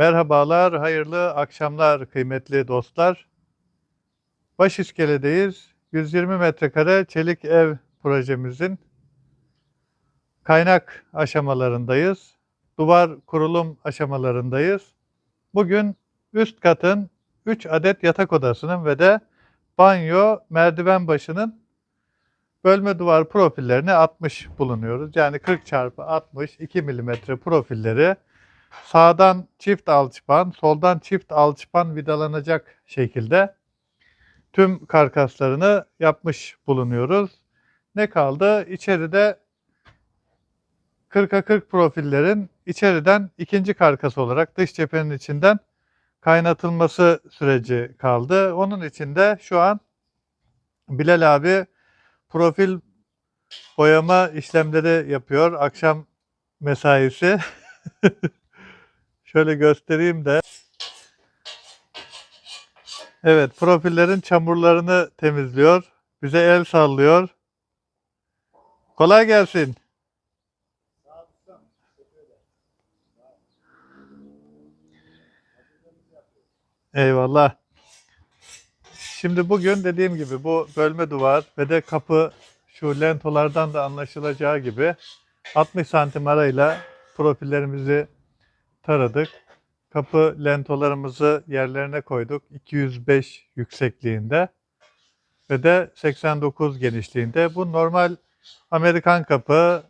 Merhabalar, hayırlı akşamlar kıymetli dostlar. Başiskele'deyiz. 120 metrekare çelik ev projemizin kaynak aşamalarındayız. Duvar kurulum aşamalarındayız. Bugün üst katın 3 adet yatak odasının ve de banyo merdiven başının bölme duvar profillerini atmış bulunuyoruz. Yani 40 çarpı 60 2 milimetre profilleri sağdan çift alçıpan, soldan çift alçıpan vidalanacak şekilde tüm karkaslarını yapmış bulunuyoruz. Ne kaldı? İçeride 40'a 40 profillerin içeriden ikinci karkas olarak dış cephenin içinden kaynatılması süreci kaldı. Onun için de şu an Bilal abi profil boyama işlemleri yapıyor. Akşam mesaisi. Şöyle göstereyim de. Evet, profillerin çamurlarını temizliyor. Bize el sallıyor. Kolay gelsin. Eyvallah. Şimdi bugün dediğim gibi bu bölme duvar ve de kapı şu lentolardan da anlaşılacağı gibi 60 santim arayla profillerimizi taradık. Kapı lentolarımızı yerlerine koyduk. 205 yüksekliğinde ve de 89 genişliğinde. Bu normal Amerikan kapı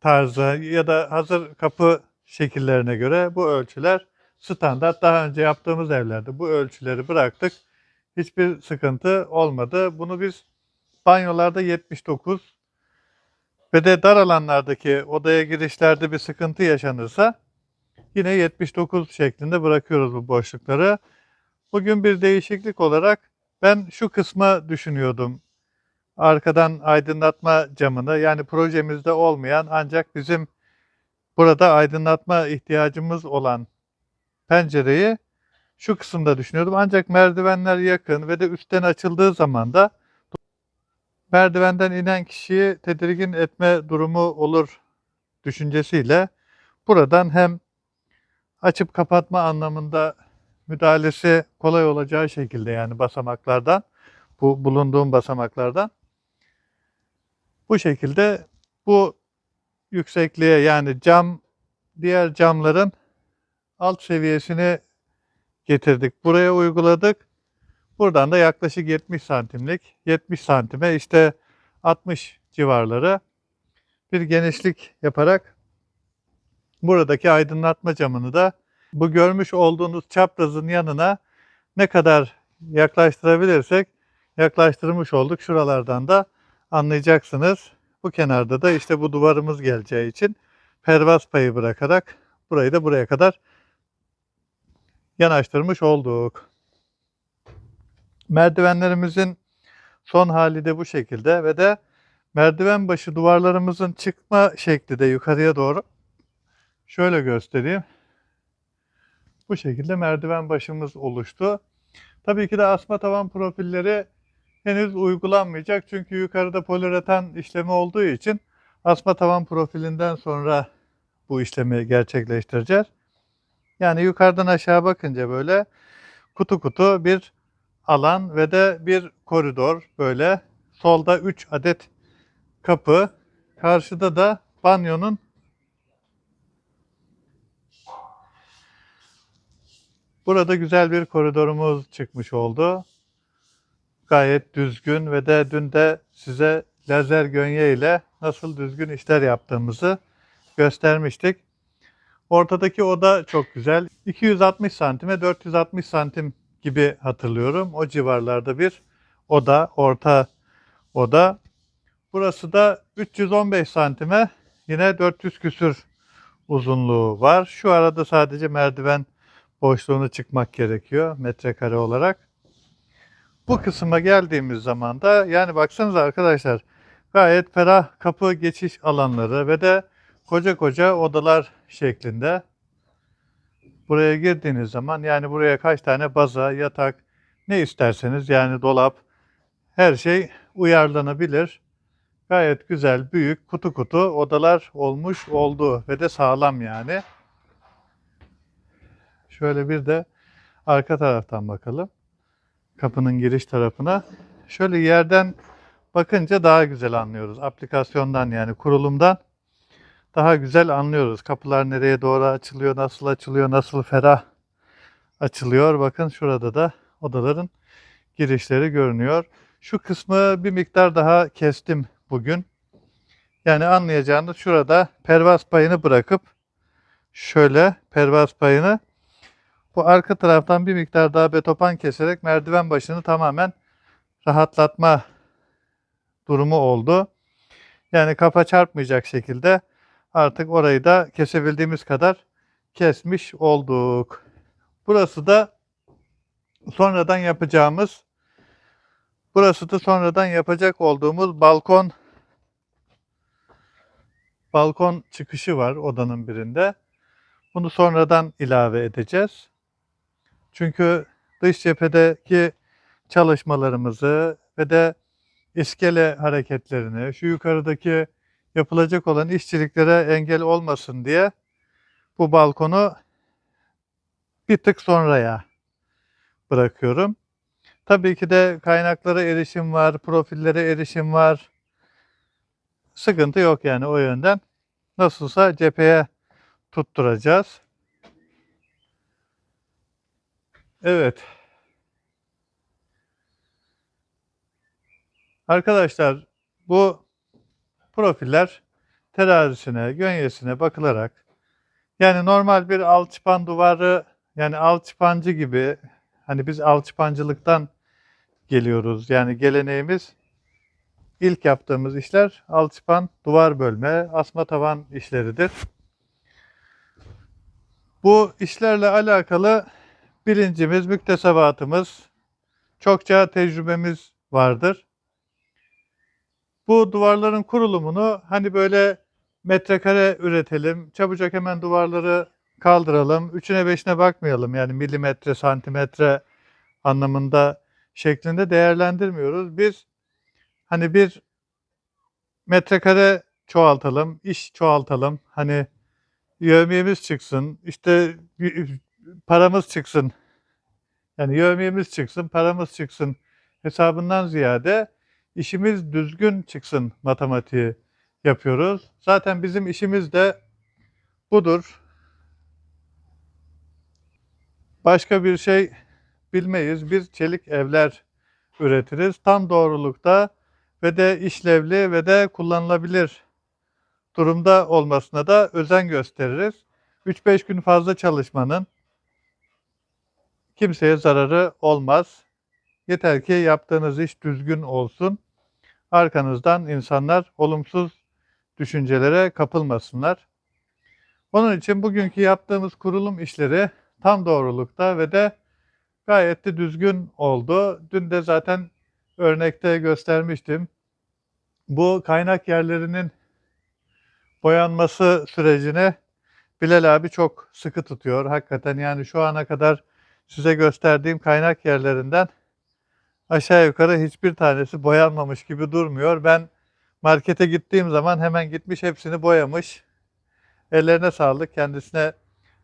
tarzı ya da hazır kapı şekillerine göre bu ölçüler standart. Daha önce yaptığımız evlerde bu ölçüleri bıraktık. Hiçbir sıkıntı olmadı. Bunu biz banyolarda 79 ve de dar alanlardaki odaya girişlerde bir sıkıntı yaşanırsa yine 79 şeklinde bırakıyoruz bu boşlukları. Bugün bir değişiklik olarak ben şu kısmı düşünüyordum. Arkadan aydınlatma camını yani projemizde olmayan ancak bizim burada aydınlatma ihtiyacımız olan pencereyi şu kısımda düşünüyordum. Ancak merdivenler yakın ve de üstten açıldığı zaman da merdivenden inen kişiyi tedirgin etme durumu olur düşüncesiyle buradan hem açıp kapatma anlamında müdahalesi kolay olacağı şekilde yani basamaklardan bu bulunduğum basamaklardan bu şekilde bu yüksekliğe yani cam diğer camların alt seviyesini getirdik. Buraya uyguladık. Buradan da yaklaşık 70 santimlik 70 santime işte 60 civarları bir genişlik yaparak buradaki aydınlatma camını da bu görmüş olduğunuz çaprazın yanına ne kadar yaklaştırabilirsek yaklaştırmış olduk. Şuralardan da anlayacaksınız. Bu kenarda da işte bu duvarımız geleceği için pervaz payı bırakarak burayı da buraya kadar yanaştırmış olduk. Merdivenlerimizin son hali de bu şekilde ve de merdiven başı duvarlarımızın çıkma şekli de yukarıya doğru şöyle göstereyim. Bu şekilde merdiven başımız oluştu. Tabii ki de asma tavan profilleri henüz uygulanmayacak. Çünkü yukarıda poliuretan işlemi olduğu için asma tavan profilinden sonra bu işlemi gerçekleştireceğiz. Yani yukarıdan aşağı bakınca böyle kutu kutu bir alan ve de bir koridor böyle. Solda 3 adet kapı. Karşıda da banyonun Burada güzel bir koridorumuz çıkmış oldu. Gayet düzgün ve de dün de size lazer gönye ile nasıl düzgün işler yaptığımızı göstermiştik. Ortadaki oda çok güzel. 260 santime 460 santim gibi hatırlıyorum. O civarlarda bir oda, orta oda. Burası da 315 santime yine 400 küsür uzunluğu var. Şu arada sadece merdiven boşluğunu çıkmak gerekiyor metrekare olarak. Bu kısma geldiğimiz zaman da yani baksanıza arkadaşlar gayet ferah kapı geçiş alanları ve de koca koca odalar şeklinde. Buraya girdiğiniz zaman yani buraya kaç tane baza, yatak ne isterseniz yani dolap her şey uyarlanabilir. Gayet güzel, büyük, kutu kutu odalar olmuş oldu ve de sağlam yani. Şöyle bir de arka taraftan bakalım. Kapının giriş tarafına. Şöyle yerden bakınca daha güzel anlıyoruz. Aplikasyondan yani kurulumdan daha güzel anlıyoruz. Kapılar nereye doğru açılıyor, nasıl açılıyor, nasıl ferah açılıyor. Bakın şurada da odaların girişleri görünüyor. Şu kısmı bir miktar daha kestim bugün. Yani anlayacağınız şurada pervaz payını bırakıp şöyle pervaz payını bu arka taraftan bir miktar daha betopan keserek merdiven başını tamamen rahatlatma durumu oldu. Yani kafa çarpmayacak şekilde artık orayı da kesebildiğimiz kadar kesmiş olduk. Burası da sonradan yapacağımız burası da sonradan yapacak olduğumuz balkon balkon çıkışı var odanın birinde. Bunu sonradan ilave edeceğiz. Çünkü dış cephedeki çalışmalarımızı ve de iskele hareketlerini, şu yukarıdaki yapılacak olan işçiliklere engel olmasın diye bu balkonu bir tık sonraya bırakıyorum. Tabii ki de kaynaklara erişim var, profillere erişim var. Sıkıntı yok yani o yönden. Nasılsa cepheye tutturacağız. Evet. Arkadaşlar bu profiller terazisine, gönyesine bakılarak yani normal bir alçıpan duvarı yani alçıpancı gibi hani biz alçıpancılıktan geliyoruz. Yani geleneğimiz ilk yaptığımız işler alçıpan duvar bölme, asma tavan işleridir. Bu işlerle alakalı bilincimiz, müktesebatımız, çokça tecrübemiz vardır. Bu duvarların kurulumunu hani böyle metrekare üretelim, çabucak hemen duvarları kaldıralım, üçüne beşine bakmayalım yani milimetre, santimetre anlamında şeklinde değerlendirmiyoruz. Biz hani bir metrekare çoğaltalım, iş çoğaltalım, hani yövmiyemiz çıksın, işte paramız çıksın. Yani yövmiyemiz çıksın, paramız çıksın hesabından ziyade işimiz düzgün çıksın matematiği yapıyoruz. Zaten bizim işimiz de budur. Başka bir şey bilmeyiz. Biz çelik evler üretiriz. Tam doğrulukta ve de işlevli ve de kullanılabilir durumda olmasına da özen gösteririz. 3-5 gün fazla çalışmanın kimseye zararı olmaz. Yeter ki yaptığınız iş düzgün olsun. Arkanızdan insanlar olumsuz düşüncelere kapılmasınlar. Onun için bugünkü yaptığımız kurulum işleri tam doğrulukta ve de gayet de düzgün oldu. Dün de zaten örnekte göstermiştim. Bu kaynak yerlerinin boyanması sürecini Bilal abi çok sıkı tutuyor. Hakikaten yani şu ana kadar size gösterdiğim kaynak yerlerinden aşağı yukarı hiçbir tanesi boyanmamış gibi durmuyor. Ben markete gittiğim zaman hemen gitmiş hepsini boyamış. Ellerine sağlık. Kendisine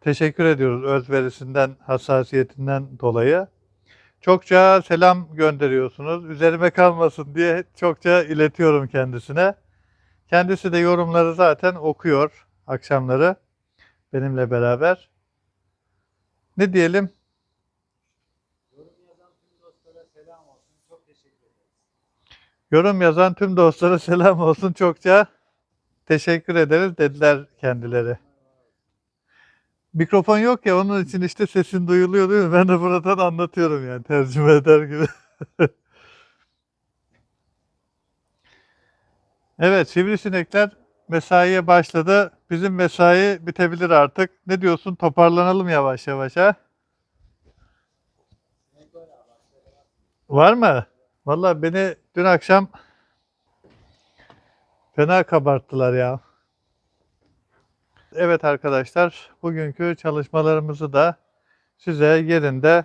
teşekkür ediyoruz özverisinden, hassasiyetinden dolayı. Çokça selam gönderiyorsunuz. Üzerime kalmasın diye çokça iletiyorum kendisine. Kendisi de yorumları zaten okuyor akşamları benimle beraber. Ne diyelim? Yorum yazan tüm dostlara selam olsun. Çokça teşekkür ederiz dediler kendileri. Mikrofon yok ya onun için işte sesin duyuluyor değil mi? Ben de buradan anlatıyorum yani tercüme eder gibi. evet sivrisinekler mesaiye başladı. Bizim mesai bitebilir artık. Ne diyorsun? Toparlanalım yavaş yavaş ha? Var mı? Vallahi beni dün akşam fena kabarttılar ya. Evet arkadaşlar, bugünkü çalışmalarımızı da size yerinde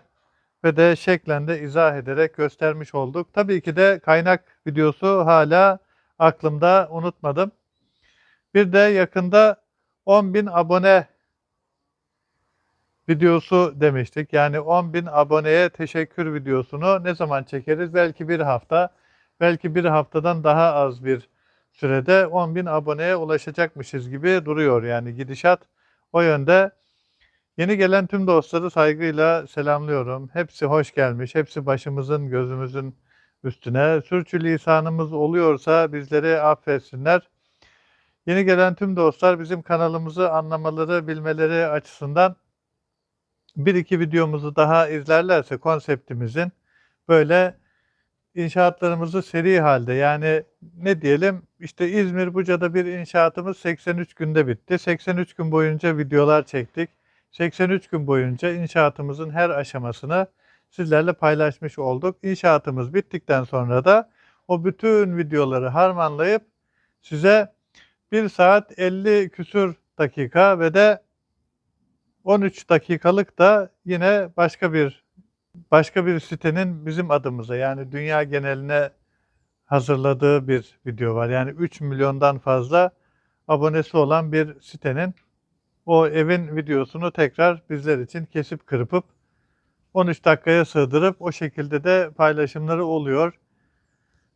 ve de şeklinde izah ederek göstermiş olduk. Tabii ki de kaynak videosu hala aklımda unutmadım. Bir de yakında 10.000 abone videosu demiştik. Yani 10.000 aboneye teşekkür videosunu ne zaman çekeriz? Belki bir hafta, belki bir haftadan daha az bir sürede 10.000 aboneye ulaşacakmışız gibi duruyor. Yani gidişat o yönde. Yeni gelen tüm dostları saygıyla selamlıyorum. Hepsi hoş gelmiş. Hepsi başımızın, gözümüzün üstüne. Sürçülisanımız oluyorsa bizleri affetsinler. Yeni gelen tüm dostlar bizim kanalımızı anlamaları, bilmeleri açısından bir iki videomuzu daha izlerlerse konseptimizin böyle inşaatlarımızı seri halde yani ne diyelim işte İzmir Buca'da bir inşaatımız 83 günde bitti. 83 gün boyunca videolar çektik. 83 gün boyunca inşaatımızın her aşamasını sizlerle paylaşmış olduk. İnşaatımız bittikten sonra da o bütün videoları harmanlayıp size 1 saat 50 küsür dakika ve de 13 dakikalık da yine başka bir başka bir sitenin bizim adımıza yani dünya geneline hazırladığı bir video var. Yani 3 milyondan fazla abonesi olan bir sitenin o evin videosunu tekrar bizler için kesip kırpıp 13 dakikaya sığdırıp o şekilde de paylaşımları oluyor.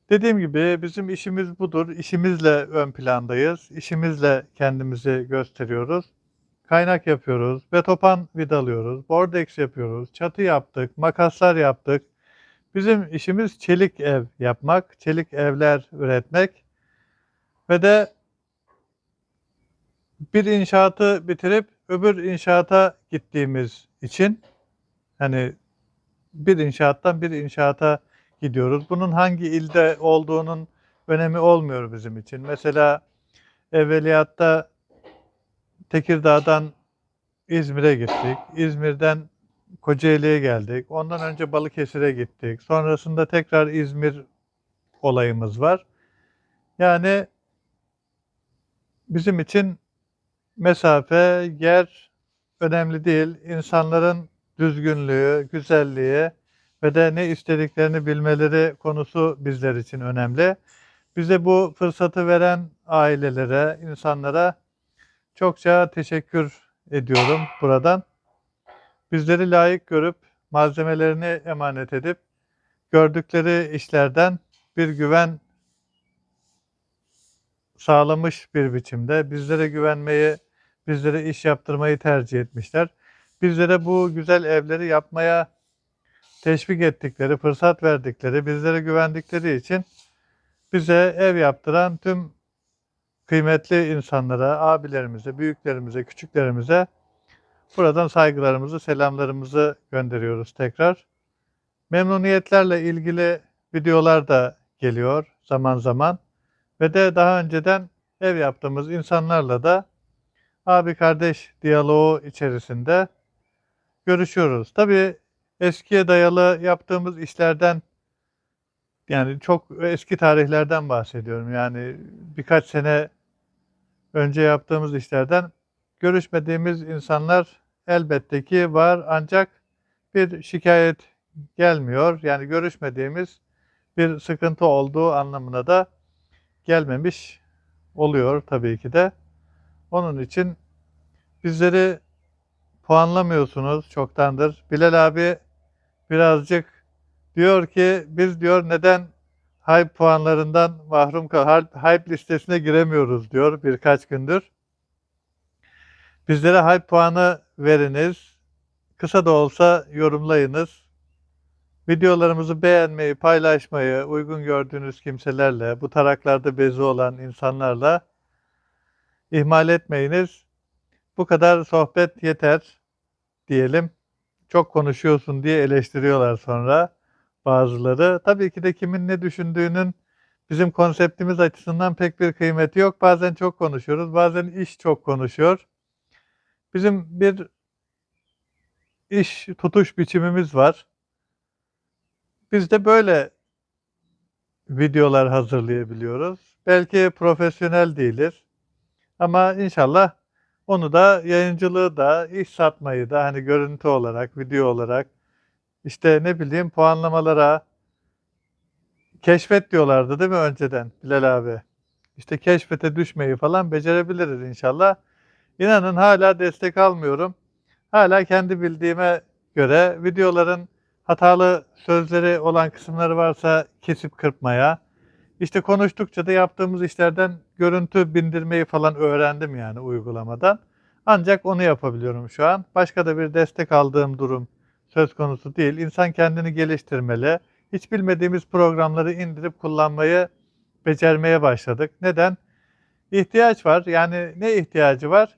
Dediğim gibi bizim işimiz budur. İşimizle ön plandayız. İşimizle kendimizi gösteriyoruz. Kaynak yapıyoruz, betopan vidalıyoruz, bordex yapıyoruz, çatı yaptık, makaslar yaptık. Bizim işimiz çelik ev yapmak, çelik evler üretmek ve de bir inşaatı bitirip öbür inşaata gittiğimiz için hani bir inşaattan bir inşaata gidiyoruz. Bunun hangi ilde olduğunun önemi olmuyor bizim için. Mesela evveliyatta Tekirdağ'dan İzmir'e gittik. İzmir'den Kocaeli'ye geldik. Ondan önce Balıkesir'e gittik. Sonrasında tekrar İzmir olayımız var. Yani bizim için mesafe, yer önemli değil. İnsanların düzgünlüğü, güzelliği ve de ne istediklerini bilmeleri konusu bizler için önemli. Bize bu fırsatı veren ailelere, insanlara çokça teşekkür ediyorum buradan. Bizleri layık görüp malzemelerini emanet edip gördükleri işlerden bir güven sağlamış bir biçimde bizlere güvenmeyi, bizlere iş yaptırmayı tercih etmişler. Bizlere bu güzel evleri yapmaya teşvik ettikleri, fırsat verdikleri, bizlere güvendikleri için bize ev yaptıran tüm kıymetli insanlara, abilerimize, büyüklerimize, küçüklerimize buradan saygılarımızı, selamlarımızı gönderiyoruz tekrar. Memnuniyetlerle ilgili videolar da geliyor zaman zaman ve de daha önceden ev yaptığımız insanlarla da abi kardeş diyaloğu içerisinde görüşüyoruz. Tabii eskiye dayalı yaptığımız işlerden yani çok eski tarihlerden bahsediyorum. Yani birkaç sene önce yaptığımız işlerden görüşmediğimiz insanlar elbette ki var ancak bir şikayet gelmiyor. Yani görüşmediğimiz bir sıkıntı olduğu anlamına da gelmemiş oluyor tabii ki de. Onun için bizleri puanlamıyorsunuz çoktandır. Bilal abi birazcık diyor ki biz diyor neden hype puanlarından mahrum kal hype listesine giremiyoruz diyor birkaç gündür. Bizlere hype puanı veriniz. Kısa da olsa yorumlayınız. Videolarımızı beğenmeyi, paylaşmayı, uygun gördüğünüz kimselerle, bu taraklarda bezi olan insanlarla ihmal etmeyiniz. Bu kadar sohbet yeter diyelim. Çok konuşuyorsun diye eleştiriyorlar sonra bazıları. Tabii ki de kimin ne düşündüğünün bizim konseptimiz açısından pek bir kıymeti yok. Bazen çok konuşuyoruz, bazen iş çok konuşuyor. Bizim bir iş tutuş biçimimiz var. Biz de böyle videolar hazırlayabiliyoruz. Belki profesyonel değiliz. Ama inşallah onu da yayıncılığı da, iş satmayı da hani görüntü olarak, video olarak işte ne bileyim puanlamalara keşfet diyorlardı değil mi önceden Bilal abi? İşte keşfete düşmeyi falan becerebiliriz inşallah. İnanın hala destek almıyorum. hala kendi bildiğime göre videoların hatalı sözleri olan kısımları varsa kesip kırpmaya, işte konuştukça da yaptığımız işlerden görüntü bindirmeyi falan öğrendim yani uygulamadan. Ancak onu yapabiliyorum şu an. Başka da bir destek aldığım durum söz konusu değil. İnsan kendini geliştirmeli. Hiç bilmediğimiz programları indirip kullanmayı becermeye başladık. Neden? İhtiyaç var. Yani ne ihtiyacı var?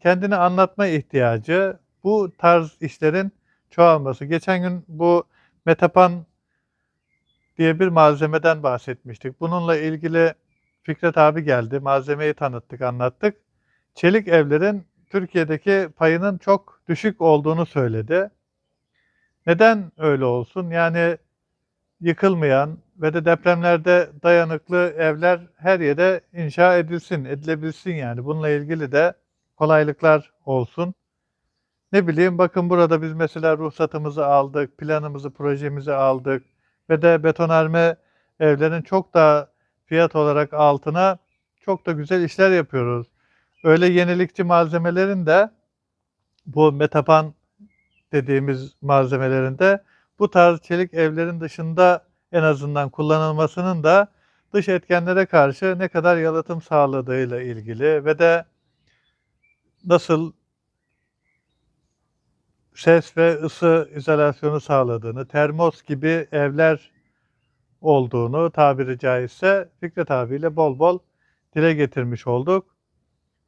Kendini anlatma ihtiyacı. Bu tarz işlerin çoğalması. Geçen gün bu Metapan diye bir malzemeden bahsetmiştik. Bununla ilgili Fikret abi geldi. Malzemeyi tanıttık, anlattık. Çelik evlerin Türkiye'deki payının çok düşük olduğunu söyledi. Neden öyle olsun? Yani yıkılmayan ve de depremlerde dayanıklı evler her yere inşa edilsin, edilebilsin yani. Bununla ilgili de kolaylıklar olsun. Ne bileyim bakın burada biz mesela ruhsatımızı aldık, planımızı, projemizi aldık ve de betonarme evlerin çok daha fiyat olarak altına çok da güzel işler yapıyoruz. Öyle yenilikçi malzemelerin de bu metapan dediğimiz malzemelerin de bu tarz çelik evlerin dışında en azından kullanılmasının da dış etkenlere karşı ne kadar yalıtım sağladığıyla ilgili ve de nasıl ses ve ısı izolasyonu sağladığını, termos gibi evler olduğunu tabiri caizse Fikret abiyle bol bol dile getirmiş olduk.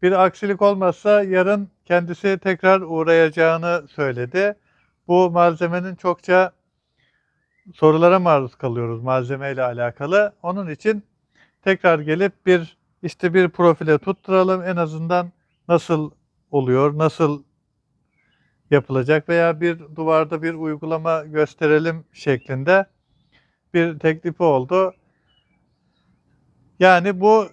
Bir aksilik olmazsa yarın kendisi tekrar uğrayacağını söyledi. Bu malzemenin çokça sorulara maruz kalıyoruz malzemeyle alakalı. Onun için tekrar gelip bir işte bir profile tutturalım en azından nasıl oluyor, nasıl yapılacak veya bir duvarda bir uygulama gösterelim şeklinde bir teklifi oldu. Yani bu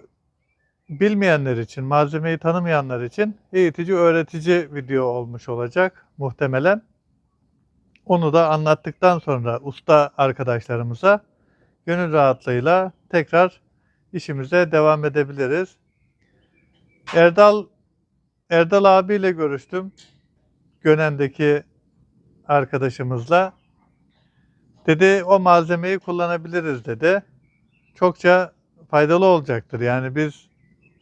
bilmeyenler için, malzemeyi tanımayanlar için eğitici, öğretici video olmuş olacak muhtemelen. Onu da anlattıktan sonra usta arkadaşlarımıza gönül rahatlığıyla tekrar işimize devam edebiliriz. Erdal Erdal abiyle görüştüm. Gönen'deki arkadaşımızla. Dedi o malzemeyi kullanabiliriz dedi. Çokça faydalı olacaktır. Yani biz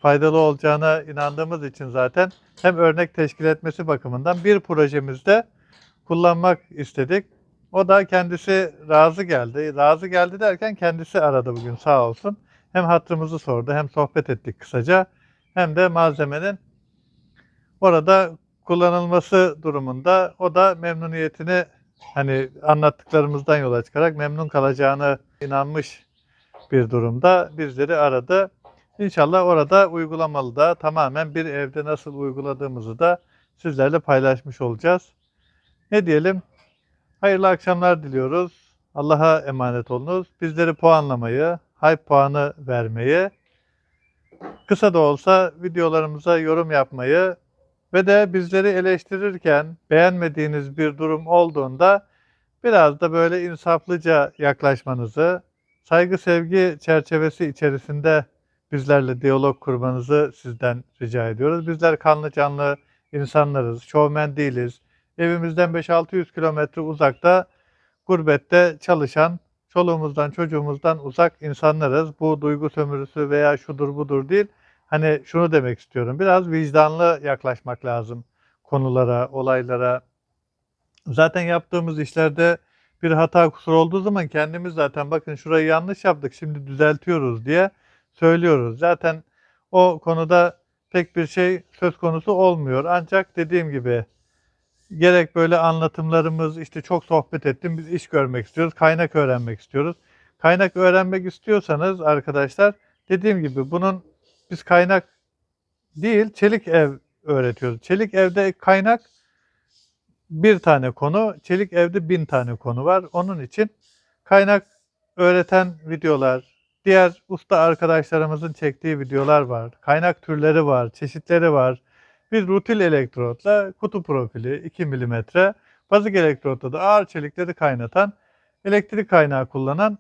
faydalı olacağına inandığımız için zaten hem örnek teşkil etmesi bakımından bir projemizde kullanmak istedik. O da kendisi razı geldi. Razı geldi derken kendisi aradı bugün sağ olsun. Hem hatırımızı sordu hem sohbet ettik kısaca. Hem de malzemenin orada kullanılması durumunda o da memnuniyetini hani anlattıklarımızdan yola çıkarak memnun kalacağını inanmış bir durumda bizleri aradı. İnşallah orada uygulamalı da tamamen bir evde nasıl uyguladığımızı da sizlerle paylaşmış olacağız. Ne diyelim? Hayırlı akşamlar diliyoruz. Allah'a emanet olunuz. Bizleri puanlamayı, hype puanı vermeyi, kısa da olsa videolarımıza yorum yapmayı ve de bizleri eleştirirken beğenmediğiniz bir durum olduğunda biraz da böyle insaflıca yaklaşmanızı, saygı sevgi çerçevesi içerisinde bizlerle diyalog kurmanızı sizden rica ediyoruz. Bizler kanlı canlı insanlarız, şovmen değiliz. Evimizden 5-600 kilometre uzakta gurbette çalışan, çoluğumuzdan çocuğumuzdan uzak insanlarız. Bu duygu sömürüsü veya şudur budur değil. Hani şunu demek istiyorum. Biraz vicdanlı yaklaşmak lazım konulara, olaylara. Zaten yaptığımız işlerde bir hata kusur olduğu zaman kendimiz zaten bakın şurayı yanlış yaptık şimdi düzeltiyoruz diye söylüyoruz. Zaten o konuda pek bir şey söz konusu olmuyor. Ancak dediğim gibi gerek böyle anlatımlarımız işte çok sohbet ettim biz iş görmek istiyoruz, kaynak öğrenmek istiyoruz. Kaynak öğrenmek istiyorsanız arkadaşlar dediğim gibi bunun biz kaynak değil çelik ev öğretiyoruz. Çelik evde kaynak bir tane konu, çelik evde bin tane konu var. Onun için kaynak öğreten videolar, diğer usta arkadaşlarımızın çektiği videolar var. Kaynak türleri var, çeşitleri var. Bir rutil elektrotla kutu profili 2 mm, bazık elektrotla da ağır çelikleri kaynatan, elektrik kaynağı kullanan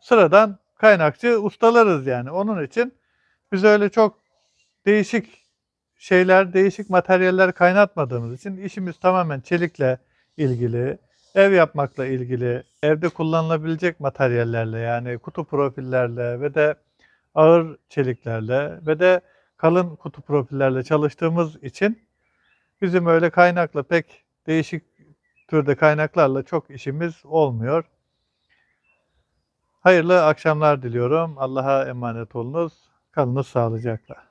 sıradan kaynakçı ustalarız yani. Onun için biz öyle çok değişik şeyler değişik materyaller kaynatmadığımız için işimiz tamamen çelikle ilgili, ev yapmakla ilgili, evde kullanılabilecek materyallerle yani kutu profillerle ve de ağır çeliklerle ve de kalın kutu profillerle çalıştığımız için bizim öyle kaynakla pek değişik türde kaynaklarla çok işimiz olmuyor. Hayırlı akşamlar diliyorum. Allah'a emanet olunuz. Kalınız sağlıcakla.